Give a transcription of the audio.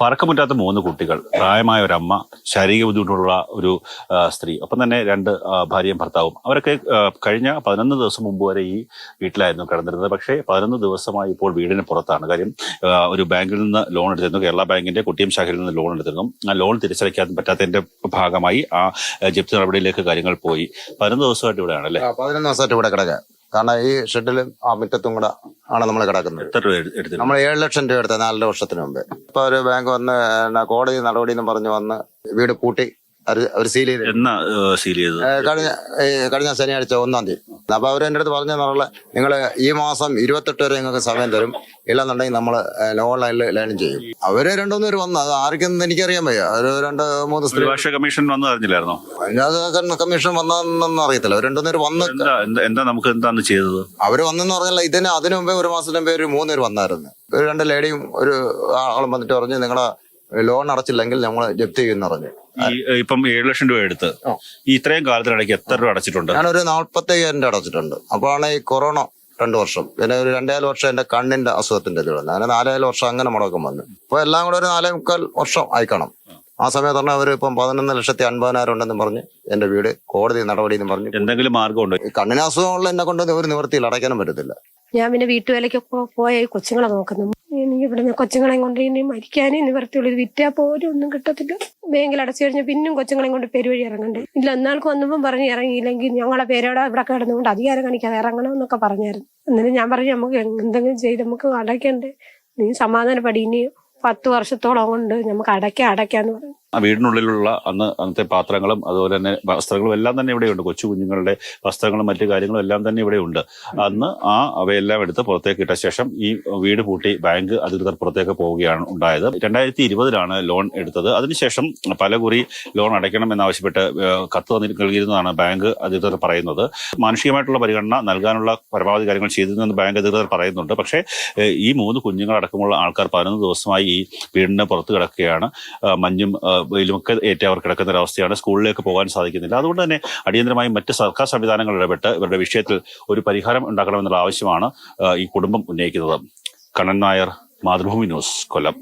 പറക്കമുറ്റാത്ത മൂന്ന് കുട്ടികൾ പ്രായമായ ഒരു അമ്മ ശാരീരിക ബുദ്ധിമുട്ടുള്ള ഒരു സ്ത്രീ. ഒപ്പം തന്നെ രണ്ട് ഭാര്യയും ഭർത്താവും. അവരൊക്കെ കഴിഞ്ഞ പതിനൊന്ന് ദിവസം മുമ്പ് വരെ ഈ വീട്ടിലായിരുന്നു കിടന്നിരുന്നത്. പക്ഷേ പതിനൊന്ന് ദിവസമായി ഇപ്പോൾ വീടിന് പുറത്താണ്. കാര്യം ഒരു ബാങ്കിൽ നിന്ന് ലോൺ എടുത്തിരുന്നു. കേരള ബാങ്കിന്റെ കുട്ടിയം ശാഖയിൽ നിന്ന് ലോൺ എടുത്തിരുന്നു. ആ ലോൺ തിരിച്ചടയ്ക്കാൻ പറ്റാത്തതിന്റെ ഭാഗമായി ആ ജപ്തി നടപടിയിലേക്ക് കാര്യങ്ങൾ പോയി. പതിനൊന്ന് ദിവസമായിട്ട് ഇവിടെയാണ് അല്ലേ പതിനൊന്ന് ദിവസമായിട്ട് ഇവിടെ കിടക്കുക. കാരണം ഈ ഷെഡിലും ആ മുറ്റത്തും കൂടെ ആണ് നമ്മൾ കിടക്കുന്നത്. എത്ര രൂപ നമ്മൾ ഏഴ് ലക്ഷം രൂപ എടുത്ത നാലര വർഷത്തിന് മുമ്പ്. ഇപ്പൊ ഒരു ബാങ്ക് വന്ന് എന്നാ കോടതി നടപടി എന്ന് പറഞ്ഞു വന്ന് വീട് കൂട്ടി അവർ സീൽ ചെയ്ത്. എന്നാ സീൽ ചെയ്തത്? കഴിഞ്ഞ കഴിഞ്ഞ ശനിയാഴ്ച ഒന്നാം തീയതി. അപ്പൊ അവർ എന്റെ അടുത്ത് പറഞ്ഞെന്നുള്ള നിങ്ങൾ ഈ മാസം ഇരുപത്തെട്ട് വരെ നിങ്ങൾക്ക് സമയം തരും. ഇല്ലെന്നുണ്ടെങ്കിൽ നമ്മൾ ഓൺലൈനിൽ ലേൺ ചെയ്യും. അവർ രണ്ടുമൂന്ന് പേര് വന്നു അത് ആർക്കും എനിക്കറിയാൻ വയ്യ. ഒരു രണ്ട് മൂന്ന് സ്ത്രീ കമ്മീഷൻ വന്നു അറിഞ്ഞില്ലായിരുന്നോ? അതിനകത്ത് കമ്മീഷൻ വന്നതെന്നൊന്നും അറിയത്തില്ല. അവർ രണ്ടുമൂന്ന് പേര് വന്ന് എന്താ നമുക്ക് എന്താണ് ചെയ്തത്? അവർ വന്നെന്ന് പറഞ്ഞാൽ ഇതിന് അതിനു മുമ്പേ ഒരു മാസത്തിന് മുമ്പേ ഒരു മൂന്ന് പേര് വന്നായിരുന്നു. ഒരു രണ്ട് ലേഡിയും ഒരു ആളും വന്നിട്ട് പറഞ്ഞു നിങ്ങളെ ലോൺ അടച്ചില്ലെങ്കിൽ നമ്മൾ ജപ്തി ചെയ്യുന്ന പറഞ്ഞു. ഇപ്പം ഏഴ് ലക്ഷം രൂപ എടുത്ത്. ഈ ഇത്രയും കാലത്തിനിടയ്ക്ക് എത്ര രൂപ അടച്ചിട്ടുണ്ട്? ഞാനൊരു നാൽപ്പത്തി അയ്യായിരം രൂപ അടച്ചിട്ടുണ്ട്. അപ്പോഴാണ് ഈ കൊറോണ രണ്ട് വർഷം. പിന്നെ ഒരു രണ്ടേകാൽ വർഷം എന്റെ കണ്ണിന്റെ അസുഖത്തിന്റെ ഇത് വന്നു. അങ്ങനെ നാലേകാൽ വർഷം അങ്ങനെ മുടക്കം വന്നു. ഇപ്പൊ എല്ലാം കൂടെ ഒരു നാലേ മുക്കാൽ വർഷം അയക്കണം ആ സമയത്താണ് അവർ ഇപ്പം പതിനൊന്ന് ലക്ഷത്തി അൻപതിനായിരം ഉണ്ടെന്ന് പറഞ്ഞ് എന്റെ വീട് കോടതി നടപടി എന്ന് പറഞ്ഞു എന്തെങ്കിലും മാർഗമുണ്ടോ ഈ കണ്ണിന് അസുഖമുള്ള എന്നെ കൊണ്ട് ഒരു നിവൃത്തിയിൽ അടയ്ക്കാനും പറ്റത്തില്ല. ഞാൻ പിന്നെ വീട്ടുവേലയ്ക്കൊക്കെ പോയ കൊച്ചുങ്ങളെ നോക്കുന്നു. എനിക്ക് ഇവിടെ കൊച്ചുങ്ങളെ കൊണ്ട് ഇനി മരിക്കാനേ നിവർത്തിയുള്ളൂ ഇത് വിറ്റാ പോലും ഒന്നും കിട്ടത്തില്ല. ബാങ്കിൽ അടച്ചു കഴിഞ്ഞാൽ പിന്നും കൊച്ചുങ്ങളെയും കൊണ്ട് പെരുവഴി ഇറങ്ങണ്ടേ? ഇല്ല എന്നാൾക്ക് വന്നപ്പം പറഞ്ഞ് ഇറങ്ങിയില്ലെങ്കിൽ ഞങ്ങളെ പേരോടെ ഇവിടെ കിടന്നുകൊണ്ട് അധികാരം കാണിക്കാതെ ഇറങ്ങണം എന്നൊക്കെ പറഞ്ഞായിരുന്നു. എന്നിട്ട് ഞാൻ പറഞ്ഞു നമുക്ക് എന്തെങ്കിലും ചെയ്ത് നമുക്ക് അടയ്ക്കണ്ടേ? നീ സമാധാനപ്പെടി. ഇനി പത്ത് വർഷത്തോളം കൊണ്ട് നമുക്ക് അടയ്ക്കാം അടയ്ക്കാന്ന് പറഞ്ഞു. ആ വീടിനുള്ളിലുള്ള അന്ന് അന്നത്തെ പാത്രങ്ങളും അതുപോലെ തന്നെ വസ്ത്രങ്ങളും എല്ലാം തന്നെ ഇവിടെയുണ്ട്. കൊച്ചു കുഞ്ഞുങ്ങളുടെ വസ്ത്രങ്ങളും മറ്റു കാര്യങ്ങളും എല്ലാം തന്നെ ഇവിടെയുണ്ട്. അന്ന് ആ അവയെല്ലാം എടുത്ത് പുറത്തേക്ക് ഇട്ട ശേഷം ഈ വീട് പൂട്ടി ബാങ്ക് അധികൃതർ പുറത്തേക്ക് പോവുകയാണ് ഉണ്ടായത്. രണ്ടായിരത്തി ഇരുപതിലാണ് ലോൺ എടുത്തത്. അതിനുശേഷം പല കുറി ലോൺ അടയ്ക്കണം എന്നാവശ്യപ്പെട്ട് കത്ത് തന്നി നൽകിയിരുന്നതാണ് ബാങ്ക് അധികൃതർ പറയുന്നത്. മാനുഷികമായിട്ടുള്ള പരിഗണന നൽകാനുള്ള പരമാവധി കാര്യങ്ങൾ ചെയ്തിരുന്നെന്ന് ബാങ്ക് അധികൃതർ പറയുന്നുണ്ട്. പക്ഷേ ഈ മൂന്ന് കുഞ്ഞുങ്ങളടക്കമുള്ള ആൾക്കാർ പതിനൊന്ന് ദിവസമായി ഈ വീടിന് പുറത്ത് കിടക്കുകയാണ്. മഞ്ഞും വെയിലുമൊക്കെ ഏറ്റ അവർ കിടക്കുന്ന ഒരവസ്ഥയാണ് സ്കൂളിലേക്ക് പോകാൻ സാധിക്കുന്നില്ല. അതുകൊണ്ട് തന്നെ അടിയന്തരമായി മറ്റ് സർക്കാർ സംവിധാനങ്ങൾ ഇടപെട്ട് ഇവരുടെ വിഷയത്തിൽ ഒരു പരിഹാരം ഉണ്ടാക്കണമെന്നുള്ള ആവശ്യമാണ് ഈ കുടുംബം ഉന്നയിക്കുന്നത്. കണ്ണൻ നായർ മാതൃഭൂമി ന്യൂസ് കൊല്ലം.